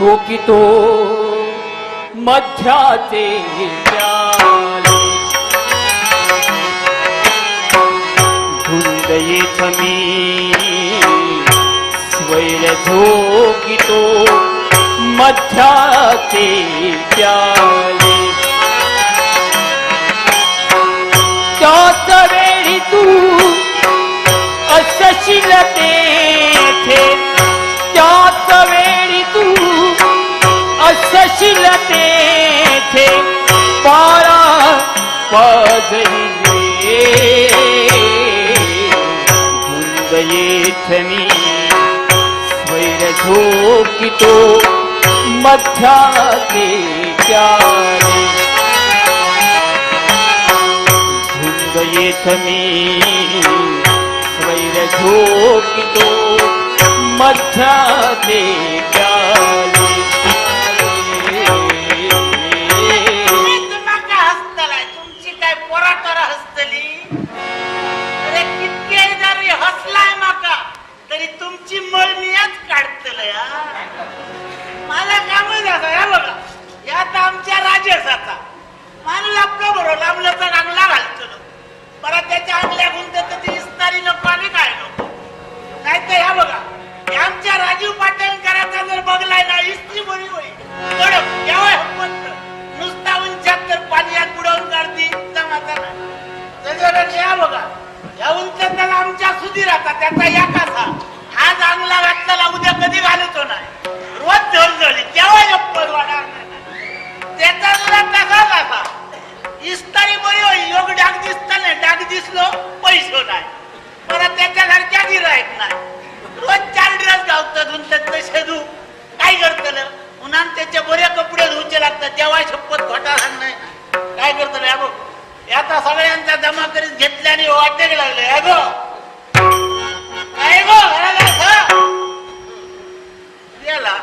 स्वैर झोकितो. मध्याचे प्याले. धुंद मी स्वैर झोकितो. मध्याचे प्याले. त्याच वेळी तू असशील तेथे. त्याच वेळी पाजहिले धुंद येथ मी स्वैर झोकितो मध्याचे प्याले धुंद येथ मला काम या बघा. या आमच्या राजेसाचा. माणूस आपला बरोबर लांबलं तर घालतो परत त्याच्या आणल्या त्याच्यासारख्या गिरायक नाही रोज चार ड्रेस गावतात उंचत शेदू काय करतलं? उन्हान त्याचे बरे कपडे धुवचे लागतात. तेव्हा शपथ खोटा नाही काय करतलं? या बघ. आता सगळ्यांचा जमा करीत घेतल्याने वाटेक लागले अगो काय गो याला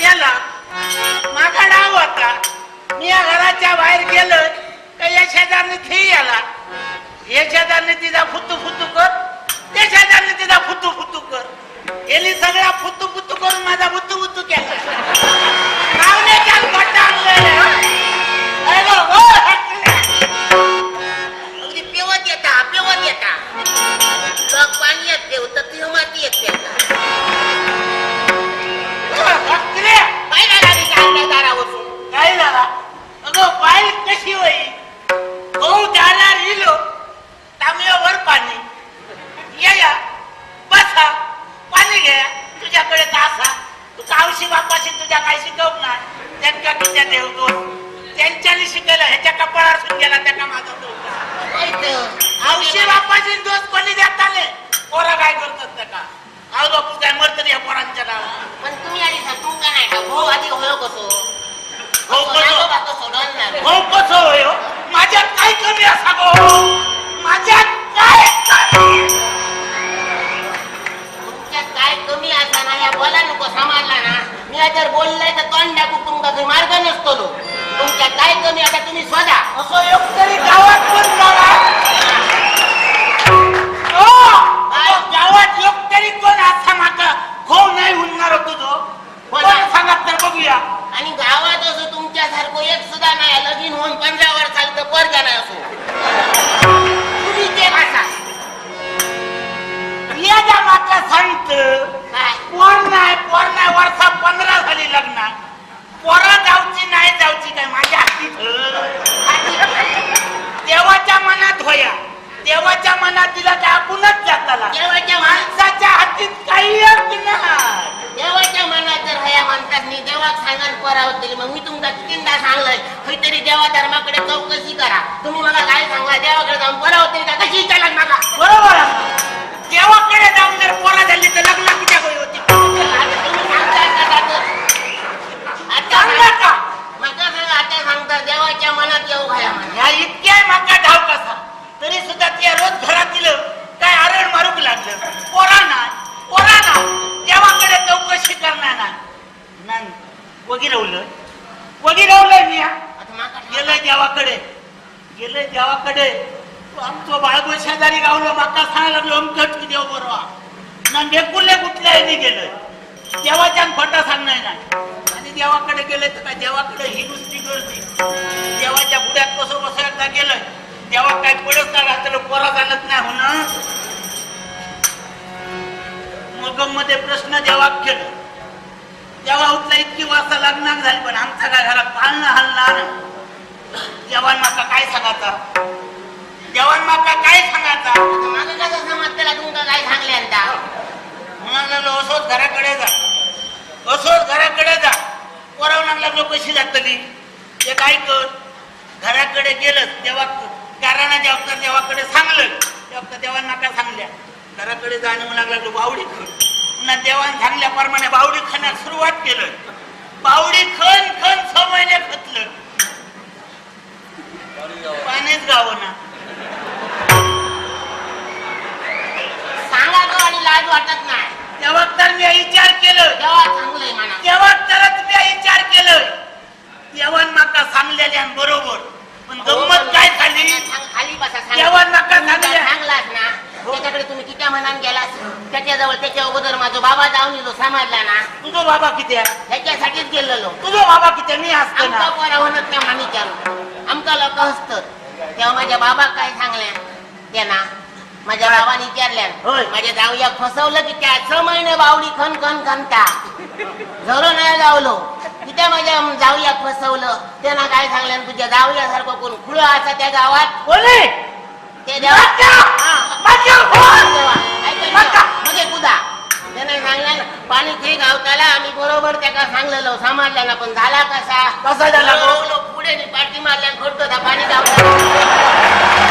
याला माझा डाव होता. मी या घराच्या बाहेर गेलो का या शेजारने थे याला. हे शेजारने तिचा फुतू फुतू कर. त्या शेजारने तिचा फुतू फुतू कर. गेली सगळा फुतू फुतू करून माझा बुतू बुतू केला. नावण्याच्या काय अगदी पेवत येता पेवत येता. पाणी येत पेवत ह्याच्या कपाळावर सुन गेला त्याचा माझा तो औशी बापाची दोष कोणी देताले पोरं काय करतात त्या का? आव बापू काय मरत या पोरांच्या नावावर? पण तुम्ही आधी सांग तुमका नाही का? भाऊ आधी होयो कसो? हो कसो? हो कसं होय हो? माझ्यात काय कमी असा गो माझ्यात काय तुमच्यात काय कमी असा ना या बोला नको समाजला ना मी जर बोललंय तर तोंड टाकू तुमका काही मार्ग नसतो लो तुमच्यात काय कमी आता तुम्ही स्वतः असं एक तरी गावात पण बघा हो, अहो, गावात एक तरी कोण असा माका हो नाही होणार तुझं? कोण सांगत तर बघूया. आणि गावात असं तुमच्यासारखं एक सुद्धा नाही लगीन होऊन पंधरा वर्ष झालं तर पोरगा नाही असो. तुम्ही ते असा या ज्या सांगत काय? पोर नाही पोर नाही वर्षा पंधरा झाली लग्न पोरा जाऊची नाही जाऊची काय माझ्या हातीत देवाच्या मनात होया. देवाच्या मनात दिला काय आपणच जाताला. देवाच्या माणसाच्या हातीत काही देवाच्या मनात जर हया म्हणतात मी देवाक सांगाल परावत तरी मग मी तुमका तीनदा सांगलंय काहीतरी देवा धर्माकडे चौकशी करा. तुम्ही मला काय सांगा देवाकडे जाऊन परावत तरी का कशी विचारला मागा बरोबर. देवाकडे जाऊन जर पोरा झाली तर लग्न किती होती आता तुम्ही सांगताय का आता? आता सांगा का माका सांगा आता देवाच्या मनात येऊ घ्या म्हणा. इतक्या माका धाव कसा तरी सुद्धा त्या रोज घरातील काय आरण मारूक लागलं. पोरा नाही पोरा नाही. देवाकडे चौकशी करणार नाही. नाही वगिरवलं मी गेलंय देवाकडे. गेलंय देवाकडे. आमचं बाळगो शेजारी गावलं माका सांगायला लागलो अमकट की देव बरोबर ना नेकुले कुठल्याही गेलं. देवाच्या खोटा सांगणार नाही. देवाकडे गेले तर काय देवाकडे ही नुसती गर्दी. देवाच्या पुढ्यात कसं एकदा गेलं देवा काय पडत नाही रात्र पोरा चालत नाही हो ना? मग मध्ये प्रश्न देवा केलं. देवा उठला इतकी वाजता लग्नाक झाली पण आमचा काय घरात पाळणं हलणार देवान माका काय सांगायचा? देवान माका काय सांगायचा? माझं कसं समज त्याला तुमका काय सांगले आता? म्हणाला असोच घराकडे जा. असोच घराकडे जा. पोराव लागला कशी जातली ते काय कर? घराकडे गेलं तेव्हा कारणा देवता देवाकडे सांगलं. तेव्हा देवांना नाका सांगल्या? घराकडे जाणं लागला लागलं बावडी खण पुन्हा देवान सांगल्याप्रमाणे बावडी खणाला सुरुवात केलं. बावडी खण खण सहा महिने खतलं. पाणीच गावना. सांगा तो आणि लाज वाटत नाही. तेव्हा तर मी विचार केलं. तेव्हा चांगलंय म्हणा. तेव्हा तरच मी विचार केलं. तेव्हा माका सांगलेल्या बरोबर. पण गंमत काय झाली? खाली बसा सांग. नका तुम्ही सांगल्या. ना त्याच्याकडे तुम्ही किती मनान गेलास त्याच्याजवळ त्याच्या अगोदर माझा बाबा जाऊन येलो समजला ना. तुझो बाबा किती आहे? ह्याच्यासाठीच गेलेलो. तुझो बाबा किती आहे? मी असतो आमचा ना पोरा म्हणत नाही आमचा लोक हसतात तेव्हा माझ्या बाबा काय सांगल्या? त्यांना माझ्या? बाबाने विचारल्या होय. माझ्या जाऊया फसवलं की त्या स महिने बावडी खन खन खनता. झरो नाही गावलो तिथे माझ्या जाऊया फसवलं. त्यांना काय सांगलं तुझ्या जाऊयासारखं कोण खुळ असा त्या गावात? बोले ते देवा! हा. ऐका ना. कुदा. त्याने सांगलं ना, पाणी ते गावताला आम्ही बरोबर त्याला सांगलेलो समजला ना पण झाला कसा? कसा झाला? बरोबर पुढे पाठी मारल्या खोडतो पाणी गावताला.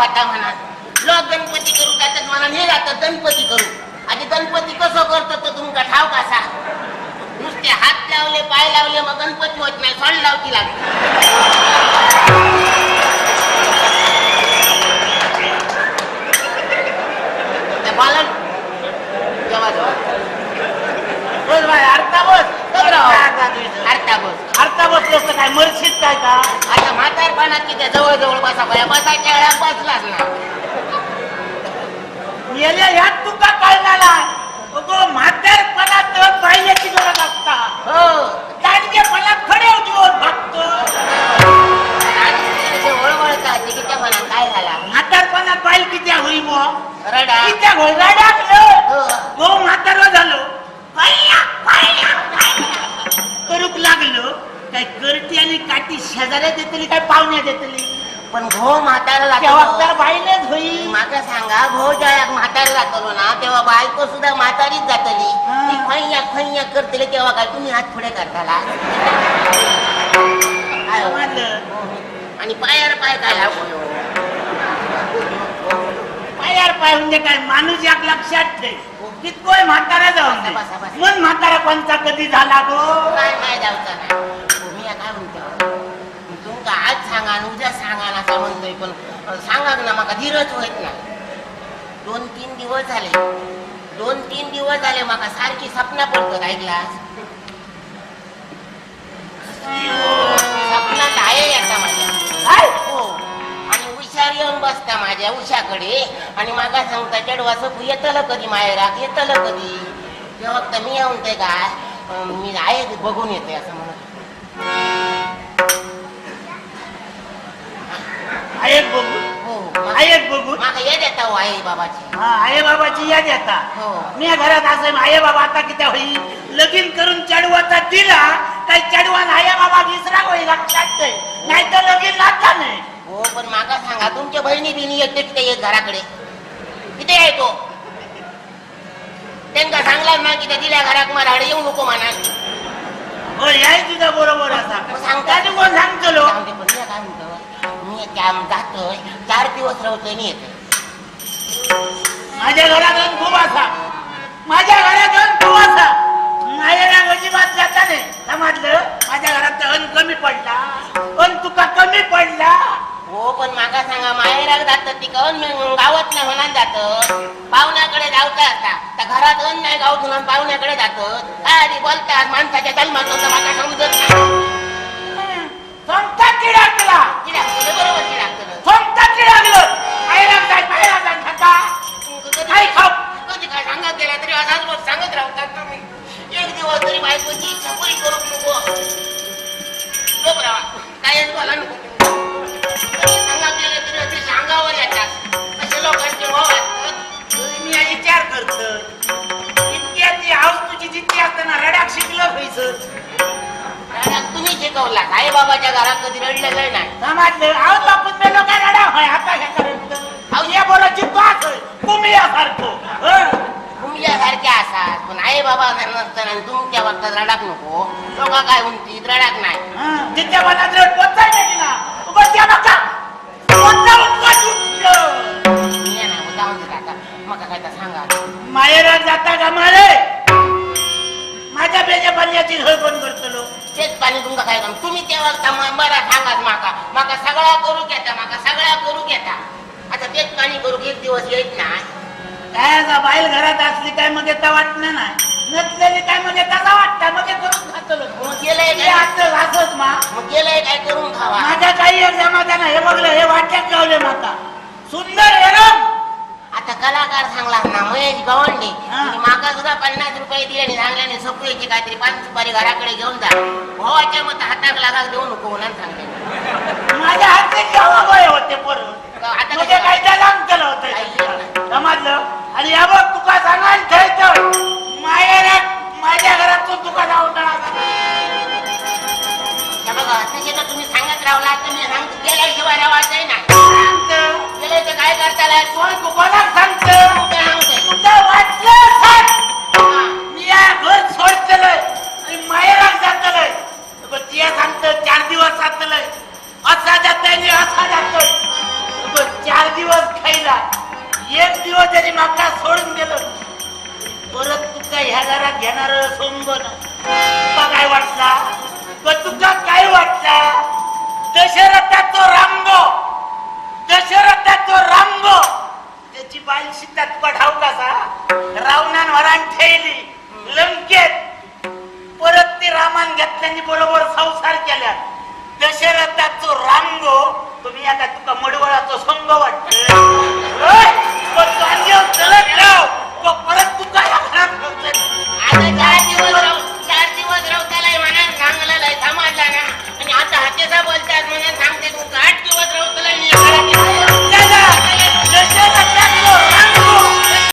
वाटा म्हणा. लोक गणपती करू त्याच्यात म्हणा हे जातं गणपती करू. आणि गणपती कसं करतो तो तुमका ठाव कसा नुसते हात लावले पाय लावले मग गणपती होत नाही सोड लावती तर काय मरशीत काय का? म्हातारपणात किती जवळ जवळ बसा पाया बसायच्या वेळा बसलाच ना मेल्या ह्यात तुका कळणाला. अगो म्हातारपणात पाहिल्याची गरज असता. हो. दांडगेपणात खडे उठवून बघतो ओळवळता ते किती म्हणा काय झाला म्हातारपणात पाहिल किती होई मो रडा किती होई रडाकलो हो. गो म्हातारो झालो पाहिल्या, पाहिल्या, पाहिल्या. करूक लागलो काय करती आणि काठी शेजाऱ्या देतली काय पाहुण्या देतली पण घो म्हातारा तेव्हा तर लागतो पाहिलेच माका सांगा ज्या म्हातारा जातलो ना तेव्हा बायको सुद्धा म्हातारीच जातली. ती खैया खैया करतली तेव्हा काय तुम्ही हात पुढे करताला? काय हो? आणि पायावर पाय काय लागो पायार पाय म्हणजे काय? माणूस एक लक्षात ठेव. कितकोय म्हातारा जाऊन दे. बसा, बसा. मन म्हातारा कोणता कधी झाला गो? काय नाही जाऊचा? नाही मी काय म्हणतो? तुमका आज सांगा आणि उद्या सांगा ना असं म्हणतोय पण सांगा ना माका धीरच होत नाही. दोन तीन दिवस झाले. दोन तीन दिवस झाले माका सारखी सपना पडतात ऐकलास सपनात आहे आता माझ्या. हो. आणि हुशार येऊन बसता माझ्या उशाकडे आणि मागा सांगता चढवा सकू येतलं कधी मायराक येतलं कधी? तेव्हा तर मी येऊन ते काय मी आहे बघून येते असं म्हणत आहे बघू हो मग- आहे बघू देता हो आई बाबाची. हा याद येता हो. मी घरात असं आहे बाबा आता किती होई लगीन करून चढवाचा दिला काही चढवा आहे बाबा विसरा होई लक्षात ठेव. नाही तर लगीन लागता नाही हो पण मागा सांगा तुमच्या बहिणी बिनी येते तिथे येत घराकडे. किती आहे तो. त्यांना सांगला ना की त्या दिल्या घरात मला येऊ नको म्हणा हो याय तुझा बरोबर असा. सांगता मी येते माझ्या घरात येऊन खूप असा माझ्या घरात येऊन खूप असा माझ्या अजिबात जाता नाही. समजलं? माझ्या घरात अन्न कमी पडला. तुका कमी पडला. हो पण माका सांगा माहेराक जातात ती कहून मी गावात नाही होणार जात. पाहुण्याकडे जावता त्या घरात अन नाही गावतून आणि पाहुण्याकडे जातात काय आधी बोलतात माणसाच्या जन्मात माका समजत नाही. सोमतात चिडाकला किडा तुला? बरोबर किडा करत सोमतात चिडाकलं पायराक जाय पायराक जाय खाता काय खाऊ? कधी काय सांगत गेला तरी असाच मग सांगत राहतात तुम्ही? एक दिवस तरी बायकोची इच्छा पुरी करू नको गप राहा कायच बोला नको. कधी सांगा गेलं तरी असे सांगावर येतात असे लोकांचे भाव असतात मी विचार करतो. हाऊस तुझी जितकी असताना रडाक शिकलं व्हायचं राडाक तुम्ही शिकवला आई बाबाच्या घरात कधी रडलेलं नाही. समजलं. आहोत बापून मी लोक रडा होय आता हे करत अहो या बोलाची पाच कुमियासारखं? तुमच्यासारखे असतात पण आई बाबा नसताना तुमच्या बाबतीत रडाक नको. लोक काय म्हणतील रडाक नाही. जितक्या मनात रड पोचाय नाही ना त्या नका माहेरात जाता का मारे माझ्या बेजा पाण्याची झळ कोण करतलो तेच पाणी तुमका काय काम? तुम्ही तेव्हा तमा- बरं सांगाच माका. माका सगळा करू घेता माका सगळा करू घेता आता तेच पाणी करू एक दिवस येत नाही. काय बाईल घरात असली काय मग येता वाटणं नाही. नसलेली काय मग तसा वाटतं. मग हे करून खातलो मग गेलंय हे काय? असं असंच मा. मग गेलंय काय करून खावा? माझ्या काही एक हे बघलं हे वाट्यात गावले माता. सुंदर एरम आता कलाकार सांगला ना महेश गवंडे हा. माका सुद्धा पन्नास रुपये दिले आणि सांगल्याने सगळ्याची काहीतरी पाच सुपारी घराकडे घेऊन जा. भावाच्या मत हाताक लागा देऊ नको म्हणून सांगते माझ्या केव्हा वय होते परत आता काय त्याला केलं होतं. समजलं? आणि या बघ तुका सांगाल माहेरात माझ्या घरात तो तुका जाऊन बघा तसे तर तुम्ही सांगत राहला तुम्ही सांग गेल्याशिवाय राहायचंय नाही गेले तर काय करताला कोण कोणाला सांगतो? माहेरात जातलंय. तिया सांगतो चार दिवस जातलंय. असा ह्या घेणार सोंबन काय वाटला? पण तुका काय वाटला? दशरथा तो रामगो दशरथा तो त्याची बाईल सीता तुका ठाऊ कसा रावणान वरान ठेवली. लंकेत. परत ते रामान घेतल्यानी बरोबर संसार केल्या दशरथाचो रांगो. तुम्ही आता तुका मडवळाचो संग वाटत तो आता हातेचा बोलतात म्हणून सांगते तू काट किंवा राहू